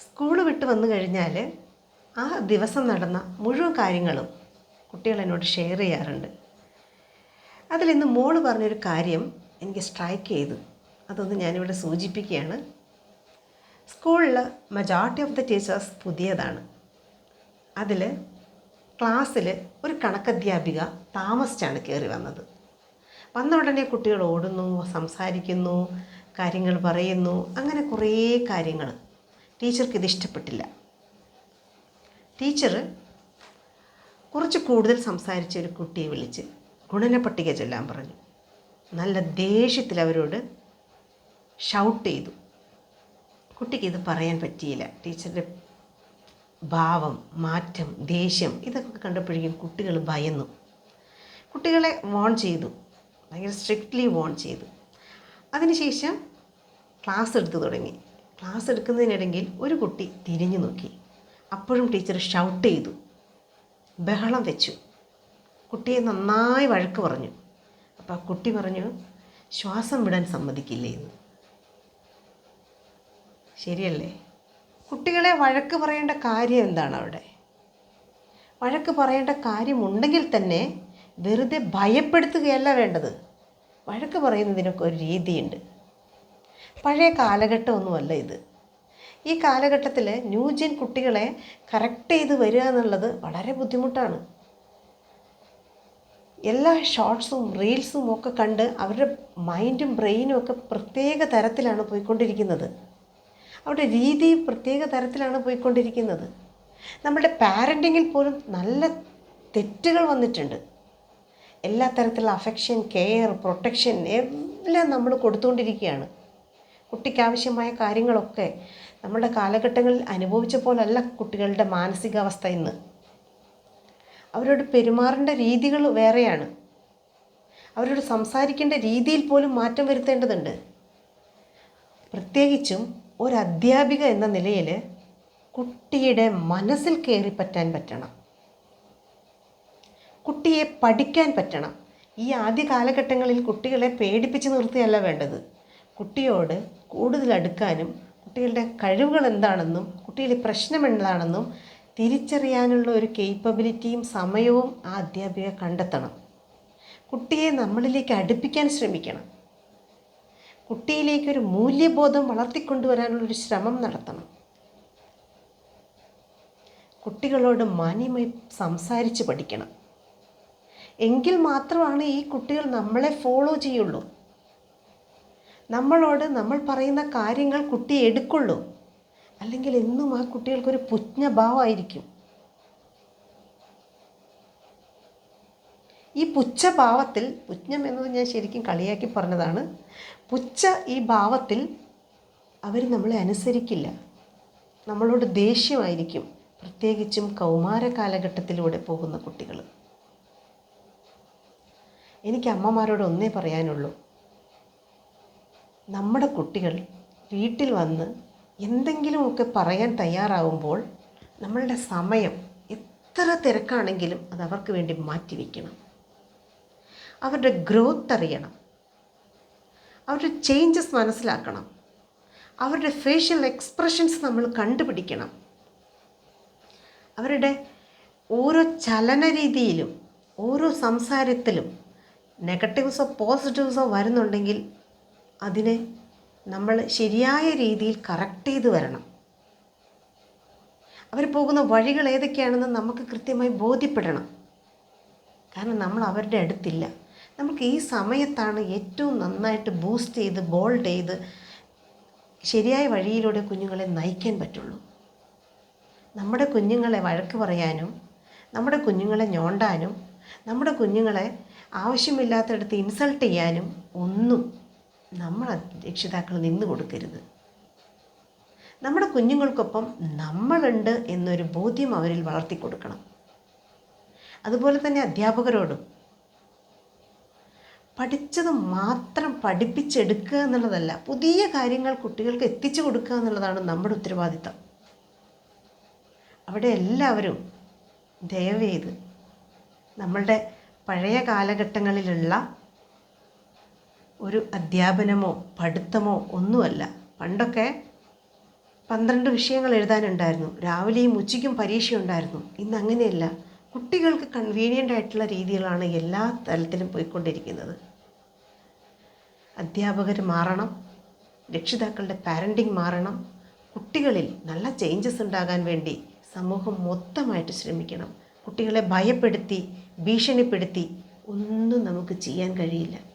School വിട്ട് വന്നു കഴിഞ്ഞാൽ ആ ദിവസം നടന്ന മുഴുവൻ കാര്യങ്ങളും കുട്ടികൾ എന്നോട് ഷെയർ ചെയ്യാറുണ്ട്. അതിലിന്ന് മോൾ പറഞ്ഞൊരു കാര്യം എനിക്ക് സ്ട്രൈക്ക് ചെയ്തു. അതൊന്ന് ഞാനിവിടെ സൂചിപ്പിക്കുകയാണ്. സ്കൂളിൽ മെജോറിറ്റി ഓഫ് ദ ടീച്ചേഴ്സ് പുതിയതാണ്. അതിൽ ക്ലാസ്സിൽ ഒരു കണക്കധ്യാപിക താമസിച്ചാണ് കയറി വന്നത്. വന്ന ഉടനെ കുട്ടികൾ ഓടുന്നു സംസാരിക്കുന്നു കാര്യങ്ങൾ പറയുന്നു അങ്ങനെ കുറേ കാര്യങ്ങൾ ടീച്ചർക്ക് ഇത് ഇഷ്ടപ്പെട്ടില്ല. ടീച്ചർ കുറച്ച് കൂടുതൽ സംസാരിച്ച ഒരു കുട്ടിയെ വിളിച്ച് ഗുണന പട്ടിക ചൊല്ലാൻ പറഞ്ഞു. നല്ല ദേഷ്യത്തിൽ അവരോട് ഷൗട്ട് ചെയ്തു. കുട്ടിക്ക് ഇത് പറയാൻ പറ്റിയില്ല. ടീച്ചറുടെ ഭാവം മാറ്റം ദേഷ്യം ഇതൊക്കെ കണ്ടപ്പോഴേക്കും കുട്ടികൾ ഭയന്നു. കുട്ടികളെ വോൺ ചെയ്തു. ഭയങ്കര സ്ട്രിക്റ്റ്ലി വോൺ ചെയ്തു. അതിനുശേഷം ക്ലാസ് എടുത്തു തുടങ്ങി. ക്ലാസ് എടുക്കുന്നതിനിടയിൽ ഒരു കുട്ടി തിരിഞ്ഞു നോക്കി. അപ്പോഴും ടീച്ചർ ഷൗട്ട് ചെയ്തു. ബഹളം വെച്ചു. കുട്ടിയെ നന്നായി വഴക്ക് പറഞ്ഞു. അപ്പോൾ ആ കുട്ടി പറഞ്ഞു ശ്വാസം വിടാൻ സമ്മതിക്കില്ലേ എന്ന്. ശരിയല്ലേ? കുട്ടികളെ വഴക്ക് പറയേണ്ട കാര്യം എന്താണ് അവിടെ? വഴക്ക് പറയേണ്ട കാര്യമുണ്ടെങ്കിൽ തന്നെ വെറുതെ ഭയപ്പെടുത്തുകയല്ല വേണ്ടത്. വഴക്ക് പറയുന്നതിനൊക്കെ ഒരു രീതിയുണ്ട്. പഴയ കാലഘട്ടമൊന്നുമല്ല ഇത്. ഈ കാലഘട്ടത്തിൽ ന്യൂജൻ കുട്ടികളെ കറക്റ്റ് ചെയ്ത് വരിക എന്നുള്ളത് വളരെ ബുദ്ധിമുട്ടാണ്. എല്ലാ ഷോർട്സും റീൽസും ഒക്കെ കണ്ട് അവരുടെ മൈൻഡും ബ്രെയിനും ഒക്കെ പ്രത്യേക തരത്തിലാണ് പോയിക്കൊണ്ടിരിക്കുന്നത്. അവരുടെ രീതി പ്രത്യേക തരത്തിലാണ് പോയിക്കൊണ്ടിരിക്കുന്നത്. നമ്മുടെ പാരന്റിങ്ങിൽ പോലും നല്ല തെറ്റുകൾ വന്നിട്ടുണ്ട്. എല്ലാ തരത്തിലുള്ള അഫെക്ഷൻ കെയർ പ്രൊട്ടക്ഷൻ എല്ലാം നമ്മൾ കൊടുത്തുകൊണ്ടിരിക്കുകയാണ്. കുട്ടിക്ക് ആവശ്യമായ കാര്യങ്ങളൊക്കെ നമ്മുടെ കാലഘട്ടങ്ങളിൽ അനുഭവിച്ച പോലല്ല കുട്ടികളുടെ മാനസികാവസ്ഥ ഇന്ന്. അവരോട് പെരുമാറേണ്ട രീതികൾ വേറെയാണ്. അവരോട് സംസാരിക്കേണ്ട രീതിയിൽ പോലും മാറ്റം വരുത്തേണ്ടതുണ്ട്. പ്രത്യേകിച്ചും ഒരു അധ്യാപിക എന്ന നിലയിൽ കുട്ടിയുടെ മനസ്സിൽ കയറി പറ്റാൻ പറ്റണം. കുട്ടിയെ പഠിക്കാൻ പറ്റണം. ഈ ആദ്യ കാലഘട്ടങ്ങളിൽ കുട്ടികളെ പേടിപ്പിച്ച് നിർത്തുകയല്ല വേണ്ടത്. കുട്ടിയോട് കൂടുതൽ അടുക്കാനും കുട്ടികളുടെ കഴിവുകൾ എന്താണെന്നും കുട്ടിയിലെ പ്രശ്നം എന്താണെന്നും തിരിച്ചറിയാനുള്ള ഒരു കേപ്പബിലിറ്റിയും സമയവും ആ അധ്യാപിക കണ്ടെത്തണം. കുട്ടിയെ നമ്മളിലേക്ക് അടുപ്പിക്കാൻ ശ്രമിക്കണം. കുട്ടിയിലേക്ക് ഒരു മൂല്യബോധം വളർത്തിക്കൊണ്ടുവരാനുള്ളൊരു ശ്രമം നടത്തണം. കുട്ടികളോട് മാന്യമായി സംസാരിച്ച് പഠിക്കണം. എങ്കിൽ മാത്രമാണ് ഈ കുട്ടികൾ നമ്മളെ ഫോളോ ചെയ്യുള്ളൂ. നമ്മളോട് നമ്മൾ പറയുന്ന കാര്യങ്ങൾ കുട്ടി എടുക്കുള്ളൂ. അല്ലെങ്കിൽ എന്നും ആ കുട്ടികൾക്കൊരു പുജ്ഞഭാവമായിരിക്കും ഈ പുച്ഛഭാവത്തിൽ പുജ്ഞം എന്നത് ഞാൻ ശരിക്കും കളിയാക്കി പറഞ്ഞതാണ്. പുച്ഛ ഈ ഭാവത്തിൽ അവർ നമ്മളെ അനുസരിക്കില്ല. നമ്മളോട് ദേഷ്യമായിരിക്കും. പ്രത്യേകിച്ചും കൗമാര കാലഘട്ടത്തിലൂടെ പോകുന്ന കുട്ടികൾ. എനിക്ക് അമ്മമാരോട് ഒന്നേ പറയാനുള്ളൂ. നമ്മുടെ കുട്ടികൾ വീട്ടിൽ വന്ന് എന്തെങ്കിലുമൊക്കെ പറയാൻ തയ്യാറാവുമ്പോൾ നമ്മളുടെ സമയം എത്ര തിരക്കാണെങ്കിലും അത് അവർക്ക് വേണ്ടി മാറ്റിവെക്കണം അവരുടെ ഗ്രോത്ത് അറിയണം. അവരുടെ ചേഞ്ചസ് മനസ്സിലാക്കണം. അവരുടെ ഫേഷ്യൽ എക്സ്പ്രഷൻസ് നമ്മൾ കണ്ടുപിടിക്കണം. അവരുടെ ഓരോ ചലന രീതിയിലും ഓരോ സംസാരത്തിലും നെഗറ്റീവ്സോ പോസിറ്റീവ്സോ വരുന്നുണ്ടെങ്കിൽ അതിനെ നമ്മൾ ശരിയായ രീതിയിൽ കറക്റ്റ് ചെയ്ത് വരണം. അവർ പോകുന്ന വഴികൾ ഏതൊക്കെയാണെന്ന് നമുക്ക് കൃത്യമായി ബോധ്യപ്പെടണം. കാരണം നമ്മൾ അവരുടെ അടുത്തില്ല. നമുക്ക് ഈ സമയത്താണ് ഏറ്റവും നന്നായിട്ട് ബൂസ്റ്റ് ചെയ്ത് ബോൾഡ് ചെയ്ത് ശരിയായ വഴിയിലൂടെ കുഞ്ഞുങ്ങളെ നയിക്കാൻ പറ്റുള്ളൂ. നമ്മുടെ കുഞ്ഞുങ്ങളെ വഴക്ക് പറയാനും നമ്മുടെ കുഞ്ഞുങ്ങളെ ഞോണ്ടാനും നമ്മുടെ കുഞ്ഞുങ്ങളെ ആവശ്യമില്ലാത്തടത്ത് ഇൻസൾട്ട് ചെയ്യാനും ഒന്നും നമ്മൾ രക്ഷിതാക്കൾ നിന്ന് കൊടുക്കരുത്. നമ്മുടെ കുഞ്ഞുങ്ങൾക്കൊപ്പം നമ്മളുണ്ട് എന്നൊരു ബോധ്യം അവരിൽ വളർത്തി കൊടുക്കണം. അതുപോലെ തന്നെ അധ്യാപകരോടും. പഠിച്ചത് മാത്രം പഠിപ്പിച്ചെടുക്കുക എന്നുള്ളതല്ല പുതിയ കാര്യങ്ങൾ കുട്ടികൾക്ക് എത്തിച്ചു കൊടുക്കുക എന്നുള്ളതാണ് നമ്മുടെ ഉത്തരവാദിത്തം. അവിടെ എല്ലാവരും ദയവേത് നമ്മളുടെ പഴയ കാലഘട്ടങ്ങളിലുള്ള ഒരു അധ്യാപനമോ പഠിത്തമോ ഒന്നുമല്ല. പണ്ടൊക്കെ പന്ത്രണ്ട് വിഷയങ്ങൾ എഴുതാനുണ്ടായിരുന്നു. രാവിലെയും ഉച്ചയ്ക്കും പരീക്ഷയുണ്ടായിരുന്നു. ഇന്ന് അങ്ങനെയല്ല. കുട്ടികൾക്ക് കൺവീനിയന്റ് ആയിട്ടുള്ള രീതികളാണ് എല്ലാ തലത്തിലും പോയിക്കൊണ്ടിരിക്കുന്നത്. അധ്യാപകർ മാറണം. രക്ഷിതാക്കളുടെ പാരന്റിങ് മാറണം. കുട്ടികളിൽ നല്ല ചേഞ്ചസ് ഉണ്ടാകാൻ വേണ്ടി സമൂഹം മൊത്തമായിട്ട് ശ്രമിക്കണം. കുട്ടികളെ ഭയപ്പെടുത്തി ഭീഷണിപ്പെടുത്തി ഒന്നും നമുക്ക് ചെയ്യാൻ കഴിയില്ല.